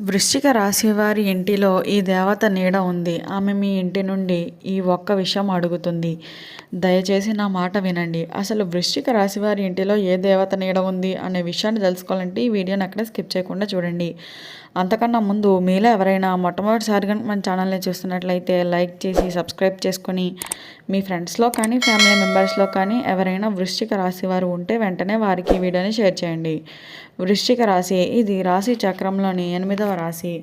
వృశ్చిక రాశి వారి ఇంటిలో ఈ దేవత నీడ ఉంది. ఆమె మీ ఇంటి నుండి ఈ ఒక్క విషయం అడుగుతుంది. దయచేసి నా మాట వినండి. అసలు వృశ్చిక రాశి వారి ఇంటిలో ఏ దేవత నీడ ఉంది అనే విషయాన్ని తెలుసుకోవాలంటే ఈ వీడియోని అక్కడ స్కిప్ చేయకుండా చూడండి. అంతకన్నా ముందు మీలో ఎవరైనా మొట్టమొదటిసారిగా మన ఛానల్ని చూస్తున్నట్లయితే లైక్ చేసి సబ్స్క్రైబ్ చేసుకొని మీ ఫ్రెండ్స్లో కానీ ఫ్యామిలీ మెంబర్స్లో కానీ ఎవరైనా వృశ్చిక రాశి వారు ఉంటే వెంటనే వారికి ఈ వీడియోని షేర్ చేయండి. వృశ్చిక రాశి ఇది రాశి చక్రంలోని ఎనిమిదవ రాశి.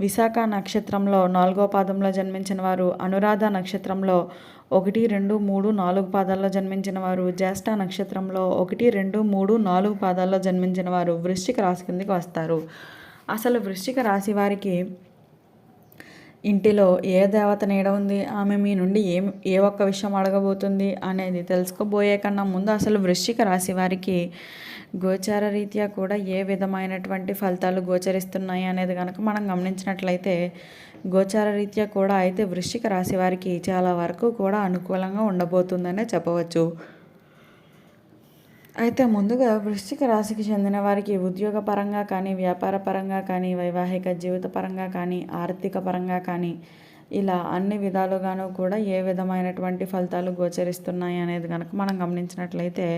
విశాఖ నక్షత్రంలో నాలుగో పాదంలో జన్మించిన వారు అనురాధ నక్షత్రంలో ఒకటి రెండు మూడు నాలుగు పాదాల్లో జన్మించిన వారు జ్యేష్ఠ నక్షత్రంలో ఒకటి రెండు మూడు నాలుగు పాదాల్లో జన్మించిన వారు వృశ్చిక రాశి కిందకి వస్తారు. అసలు వృశ్చిక రాశి వారికి ఇంటిలో ఏ దేవత నీడ ఉంది? ఆమె మీ నుండి ఏం ఏ ఒక్క విషయం అడగబోతుంది అనేది తెలుసుకోబోయే కన్నా ముందు అసలు వృశ్చిక రాశి వారికి గోచార రీత్యా కూడా ఏ విధమైనటువంటి ఫలితాలు గోచరిస్తున్నాయి అనేది కనుక మనం గమనించినట్లయితే గోచార రీత్యా కూడా అయితే వృశ్చిక రాశి వారికి చాలా వరకు కూడా అనుకూలంగా ఉండబోతుందనే చెప్పవచ్చు. అయితే ముందుగా వృశ్చిక రాశికి చెందిన వారికి ఉద్యోగ పరంగా కానీ వ్యాపార పరంగా కానీ వైవాహిక జీవిత పరంగా కానీ ఆర్థిక పరంగా కానీ ఇలా అన్ని విధాలుగాను కూడా ఏ విధమైనటువంటి ఫలితాలు గోచరిస్తున్నాయి అనేది కనుక మనం గమనించినట్లయితే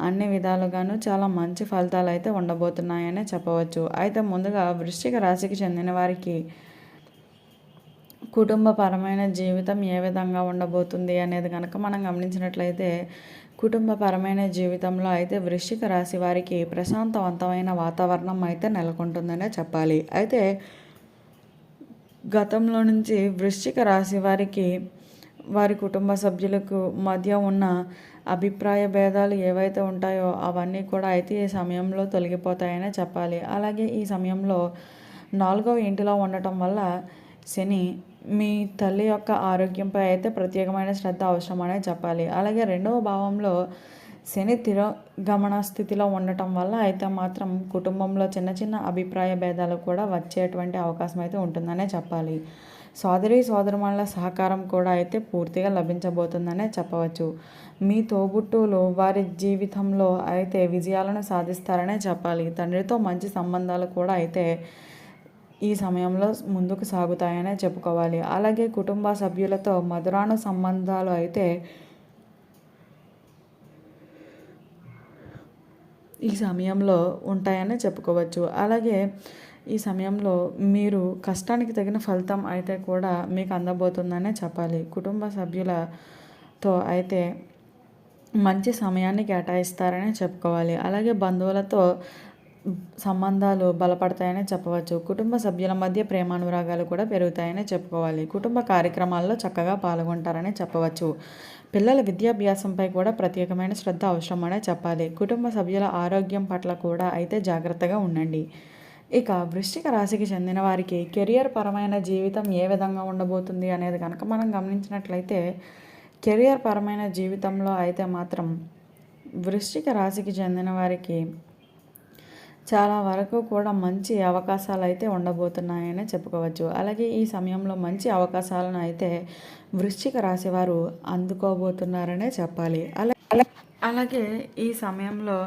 అన్ని విధాలుగాను చాలా మంచి ఫలితాలు అయితే ఉండబోతున్నాయనే చెప్పవచ్చు. అయితే ముందుగా వృశ్చిక రాశికి చెందిన వారికి కుటుంబపరమైన జీవితం ఏ విధంగా ఉండబోతుంది అనేది కనుక మనం గమనించినట్లయితే కుటుంబపరమైన జీవితంలో అయితే వృశ్చిక రాశి వారికి ప్రశాంతవంతమైన వాతావరణం అయితే నెలకొంటుందనే చెప్పాలి. అయితే గతంలో నుంచి వృశ్చిక రాశి వారికి వారి కుటుంబ సభ్యులకు మధ్య ఉన్న అభిప్రాయ భేదాలు ఏవైతే ఉంటాయో అవన్నీ కూడా అయితే ఈ సమయంలో తొలగిపోతాయనే చెప్పాలి. అలాగే ఈ సమయంలో నాలుగవ ఇంటిలో ఉండటం వల్ల శని మీ తల్లి యొక్క ఆరోగ్యంపై అయితే ప్రత్యేకమైన శ్రద్ధ అవసరమనే చెప్పాలి. అలాగే రెండవ భావంలో శని తిరోగమన స్థితిలో ఉండటం వల్ల అయితే మాత్రం కుటుంబంలో చిన్న చిన్న అభిప్రాయ భేదాలు కూడా వచ్చేటువంటి అవకాశం అయితే ఉంటుందనే చెప్పాలి. సోదరి సోదరుమణుల సహకారం కూడా అయితే పూర్తిగా లభించబోతుందనే చెప్పవచ్చు. మీ తోబుట్టువులు వారి జీవితంలో అయితే విజయాలను సాధిస్తారనే చెప్పాలి. తండ్రితో మంచి సంబంధాలు కూడా అయితే ఈ సమయంలో ముందుకు సాగుతాయనే చెప్పుకోవాలి. అలాగే కుటుంబ సభ్యులతో మధురాను సంబంధాలు అయితే ఈ సమయంలో ఉంటాయని చెప్పుకోవచ్చు. అలాగే ఈ సమయంలో మీరు కష్టానికి తగిన ఫలితం అయితే కూడా మీకు అందబోతుందనే చెప్పాలి. కుటుంబ సభ్యులతో అయితే మంచి సమయాన్ని కేటాయిస్తారని చెప్పుకోవాలి. అలాగే బంధువులతో సంబంధాలు బలపడతాయనే చెప్పవచ్చు. కుటుంబ సభ్యుల మధ్య ప్రేమానురాగాలు కూడా పెరుగుతాయనే చెప్పుకోవాలి. కుటుంబ కార్యక్రమాల్లో చక్కగా పాల్గొంటారని చెప్పవచ్చు. పిల్లల విద్యాభ్యాసంపై కూడా ప్రత్యేకమైన శ్రద్ధ అవసరమనే చెప్పాలి. కుటుంబ సభ్యుల ఆరోగ్యం పట్ల కూడా అయితే జాగ్రత్తగా ఉండండి. ఇక వృశ్చిక రాశికి చెందిన వారికి కెరియర్ పరమైన జీవితం ఏ విధంగా ఉండబోతుంది అనేది కనుక మనం గమనించినట్లయితే కెరియర్ పరమైన జీవితంలో అయితే మాత్రం వృశ్చిక రాశికి చెందిన వారికి చాలా వరకు కూడా మంచి అవకాశాలు అయితే ఉండబోతున్నాయని చెప్పుకోవచ్చు. అలాగే ఈ సమయంలో మంచి అవకాశాలను అయితే వృశ్చిక రాశి వారు అందుకోబోతున్నారనే చెప్పాలి. అలా అలాగే ఈ సమయంలో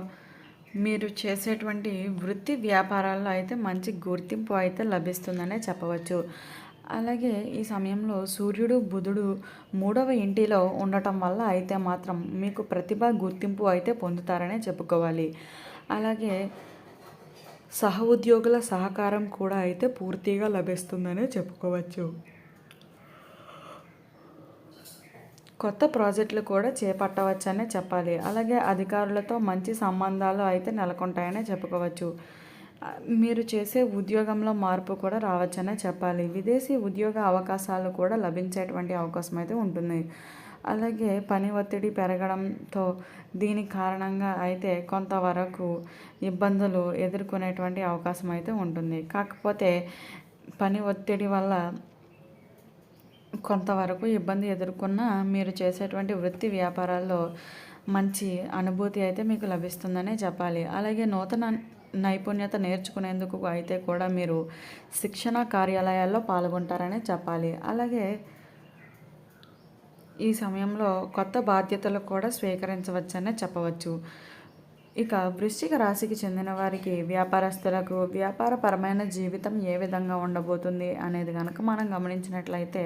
మీరు చేసేటువంటి వృత్తి వ్యాపారాల్లో అయితే మంచి గుర్తింపు అయితే లభిస్తుందనే చెప్పవచ్చు. అలాగే ఈ సమయంలో సూర్యుడు బుధుడు మూడవ ఇంటిలో ఉండటం వల్ల అయితే మాత్రం మీకు ప్రతిభ గుర్తింపు అయితే పొందుతారనే చెప్పుకోవాలి. అలాగే సహ ఉద్యోగుల సహకారం కూడా అయితే పూర్తిగా లభిస్తుందని చెప్పుకోవచ్చు. కొత్త ప్రాజెక్టులు కూడా చేపట్టవచ్చనే చెప్పాలి. అలాగే అధికారులతో మంచి సంబంధాలు అయితే నెలకొంటాయనే చెప్పుకోవచ్చు. మీరు చేసే ఉద్యోగంలో మార్పు కూడా రావచ్చనే చెప్పాలి. విదేశీ ఉద్యోగ అవకాశాలు కూడా లభించేటువంటి అవకాశం అయితే ఉంటుంది. అలాగే పని ఒత్తిడి పెరగడంతో దీని కారణంగా అయితే కొంతవరకు ఇబ్బందులు ఎదుర్కొనేటువంటి అవకాశం అయితే ఉంటుంది. కాకపోతే పని ఒత్తిడి వల్ల కొంతవరకు ఇబ్బంది ఎదుర్కొన్న మీరు చేసేటువంటి వృత్తి వ్యాపారాల్లో మంచి అనుభూతి అయితే మీకు లభిస్తుందనే చెప్పాలి. అలాగే నూతన నైపుణ్యత నేర్చుకునేందుకు అయితే కూడా మీరు శిక్షణ కార్యాలయాల్లో పాల్గొంటారనే చెప్పాలి. అలాగే ఈ సమయంలో కొత్త బాధ్యతలు కూడా స్వీకరించవచ్చనే చెప్పవచ్చు. ఇక వృశ్చిక రాశికి చెందిన వారికి వ్యాపారస్తులకు వ్యాపారపరమైన జీవితం ఏ విధంగా ఉండబోతుంది అనేది కనుక మనం గమనించినట్లయితే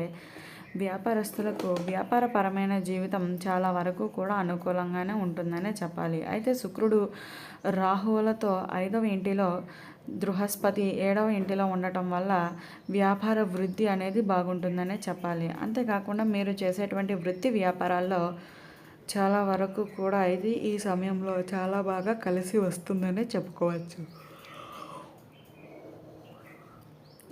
వ్యాపారస్తులకు వ్యాపారపరమైన జీవితం చాలా వరకు కూడా అనుకూలంగానే ఉంటుందనే చెప్పాలి. అయితే శుక్రుడు రాహువులతో ఐదవ ఇంటిలో బృహస్పతి ఏడవ ఇంటిలో ఉండటం వల్ల వ్యాపార వృద్ధి అనేది బాగుంటుందనే చెప్పాలి. అంతేకాకుండా మీరు చేసేటువంటి వృత్తి వ్యాపారాల్లో చాలా వరకు కూడా ఇది ఈ సమయంలో చాలా బాగా కలిసి వస్తుందనే చెప్పుకోవచ్చు.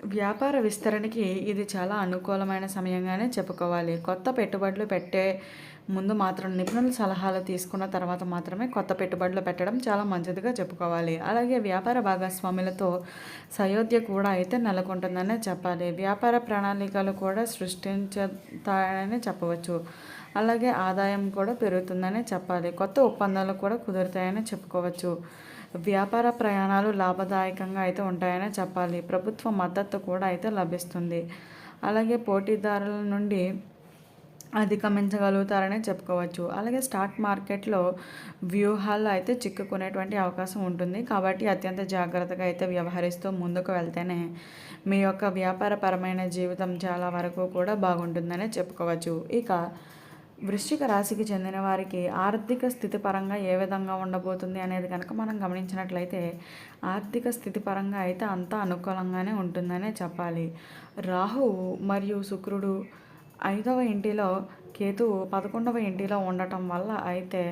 వ్యాపార విస్తరణకి ఇది చాలా అనుకూలమైన సమయంగానే చెప్పుకోవాలి. కొత్త పెట్టుబడులు పెట్టే ముందు మాత్రం నిపుణుల సలహాలు తీసుకున్న తర్వాత మాత్రమే కొత్త పెట్టుబడులు పెట్టడం చాలా మంచిదిగా చెప్పుకోవాలి. అలాగే వ్యాపార భాగస్వాములతో సయోధ్య కూడా అయితే నెలకొంటుందనే చెప్పాలి. వ్యాపార ప్రణాళికలు కూడా సృష్టించుతాయని చెప్పవచ్చు. అలాగే ఆదాయం కూడా పెరుగుతుందనే చెప్పాలి. కొత్త ఒప్పందాలు కూడా కుదురుతాయని చెప్పుకోవచ్చు. వ్యాపార ప్రయాణాలు లాభదాయకంగా అయితే ఉంటాయని చెప్పాలి. ప్రభుత్వ మద్దతు కూడా అయితే లభిస్తుంది. అలాగే పోటీదారుల నుండి అధిగమించగలుగుతారనే చెప్పుకోవచ్చు. అలాగే స్టాక్ మార్కెట్లో వ్యూహాల్లో అయితే చిక్కుకునేటువంటి అవకాశం ఉంటుంది. కాబట్టి అత్యంత జాగ్రత్తగా అయితే వ్యవహరిస్తూ ముందుకు వెళ్తేనే మీ యొక్క వ్యాపారపరమైన జీవితం చాలా వరకు కూడా బాగుంటుందనే చెప్పుకోవచ్చు. ఇక వృశ్చిక రాశికి చెందిన వారికి ఆర్థిక స్థితి పరంగా ఏ విధంగా ఉండబోతుంది అనేది కనుక మనం గమనించినట్లయితే ఆర్థిక స్థితి పరంగా అయితే అంతా అనుకూలంగానే ఉంటుందనే చెప్పాలి. రాహు మరియు శుక్రుడు ఐదవ ఇంటిలో కేతువు పదకొండవ ఇంటిలో ఉండటం వల్ల అయితే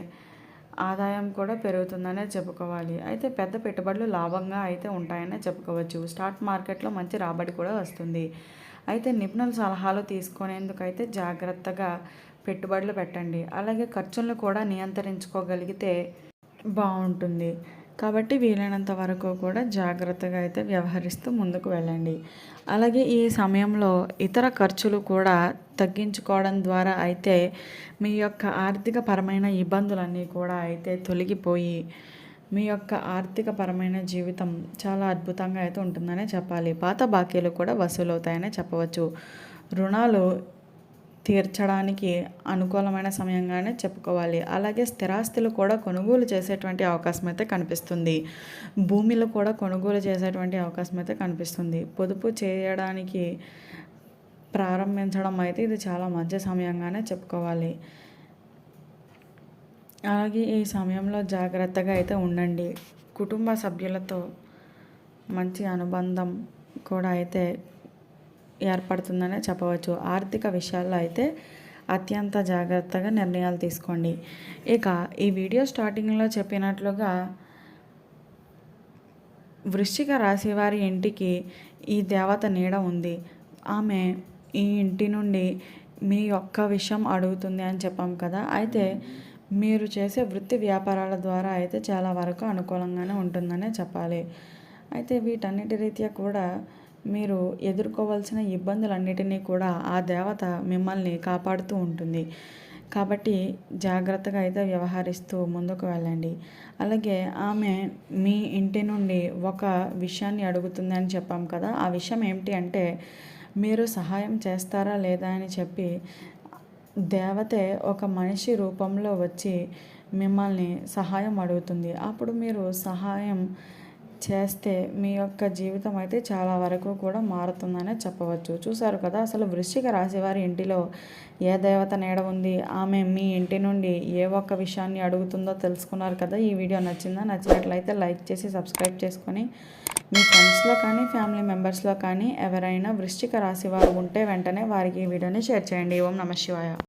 ఆదాయం కూడా పెరుగుతుందనే చెప్పుకోవాలి. అయితే పెద్ద పెట్టుబడులు లాభంగా అయితే ఉంటాయనే చెప్పుకోవచ్చు. స్టాక్ మార్కెట్లో మంచి రాబడి కూడా వస్తుంది. అయితే నిపుణుల సలహాలు తీసుకునేందుకైతే జాగ్రత్తగా పెట్టుబడులు పెట్టండి. అలాగే ఖర్చులను కూడా నియంత్రించుకోగలిగితే బాగుంటుంది. కాబట్టి వీలైనంత వరకు కూడా జాగ్రత్తగా అయితే వ్యవహరిస్తూ ముందుకు వెళ్ళండి. అలాగే ఈ సమయంలో ఇతర ఖర్చులు కూడా తగ్గించుకోవడం ద్వారా అయితే మీ యొక్క ఆర్థిక పరమైన ఇబ్బందులన్నీ కూడా అయితే తొలగిపోయి మీ యొక్క ఆర్థిక పరమైన జీవితం చాలా అద్భుతంగా అయితే ఉంటుందనే చెప్పాలి. పాత బాకీలు కూడా వసూలవుతాయనే చెప్పవచ్చు. రుణాలు తీర్చడానికి అనుకూలమైన సమయంగానే చెప్పుకోవాలి. అలాగే స్థిరాస్తులు కూడా కొనుగోలు చేసేటువంటి అవకాశం అయితే కనిపిస్తుంది. భూమిలో కూడా కొనుగోలు చేసేటువంటి అవకాశం అయితే కనిపిస్తుంది. పొదుపు చేయడానికి ప్రారంభించడం అయితే ఇది చాలా మంచి సమయంగానే చెప్పుకోవాలి. అలాగే ఈ సమయంలో జాగ్రత్తగా అయితే ఉండండి. కుటుంబ సభ్యులతో మంచి అనుబంధం కూడా అయితే ఏర్పడుతుందనే చెప్పవచ్చు. ఆర్థిక విషయాల్లో అయితే అత్యంత జాగ్రత్తగా నిర్ణయాలు తీసుకోండి. ఇక ఈ వీడియో స్టార్టింగ్లో చెప్పినట్లుగా వృశ్చిక రాశి వారి ఇంటికి ఈ దేవత నీడ ఉంది. ఆమె ఈ ఇంటి నుండి మీ యొక్క విషయం అడుగుతుంది అని చెప్పాం కదా. అయితే మీరు చేసే వృత్తి వ్యాపారాల ద్వారా అయితే చాలా వరకు అనుకూలంగానే ఉంటుందనే చెప్పాలి. అయితే వీటన్నిటి రీత్యా కూడా మీరు ఎదుర్కోవాల్సిన ఇబ్బందులన్నిటినీ కూడా ఆ దేవత మిమ్మల్ని కాపాడుతూ ఉంటుంది. కాబట్టి జాగ్రత్తగా అయితే వ్యవహరిస్తూ ముందుకు వెళ్ళండి. అలాగే ఆమె మీ ఇంటి నుండి ఒక విషయాన్ని అడుగుతుందని చెప్పాం కదా ఆ విషయం ఏమిటి అంటే మీరు సహాయం చేస్తారా లేదా అని చెప్పి దేవతే ఒక మనిషి రూపంలో వచ్చి మిమ్మల్ని సహాయం అడుగుతుంది. అప్పుడు మీరు సహాయం చేస్తే మీ యొక్క జీవితం అయితే చాలా వరకు కూడా మారుతుందనే చెప్పవచ్చు. చూసారు కదా అసలు వృశ్చిక రాశి వారి ఇంటిలో ఏ దేవత నీడ ఉంది? ఆమె మీ ఇంటి నుండి ఏ ఒక్క విషయాన్ని అడుగుతుందో తెలుసుకున్నారు కదా ఈ వీడియో నచ్చిందా? నచ్చినట్లయితే లైక్ చేసి సబ్స్క్రైబ్ చేసుకొని మీ ఫ్రెండ్స్లో కానీ ఫ్యామిలీ మెంబర్స్లో కానీ ఎవరైనా వృశ్చిక రాశి వారు ఉంటే వెంటనే వారికి ఈ వీడియోని షేర్ చేయండి. ఓం నమ శివాయ.